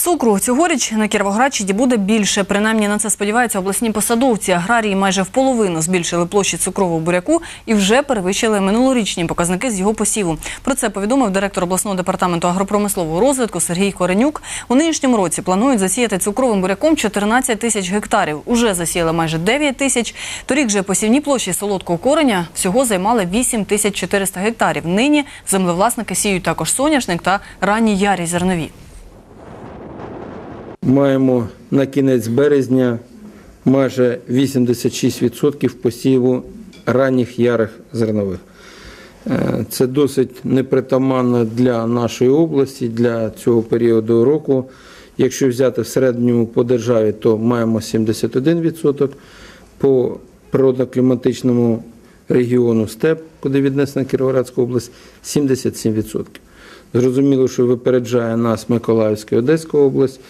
Цукру цьогоріч на Кіровоградщині буде більше. Принаймні на це сподіваються обласні посадовці. Аграрії майже в половину збільшили площі цукрового буряку і вже перевищили минулорічні показники з його посіву. Про це повідомив директор обласного департаменту агропромислового розвитку Сергій Коренюк. У нинішньому році планують засіяти цукровим буряком 14 тисяч гектарів. Уже засіяли майже 9 тисяч. Торік же посівні площі солодкого кореня всього займали 8 тисяч 400 гектарів. Нині землевласники сіють також соняшник та ранні ярі зернові. Маємо на кінець березня майже 86% посіву ранніх ярих зернових. Е, Це досить непритаманно для нашої області, для цього періоду року. Якщо взяти в середньому по державі, то маємо 71%. По природно-кліматичному регіону степ, куди віднесена Кіровоградська область, 77%. Зрозуміло, що випереджає нас Миколаївська і Одеська область.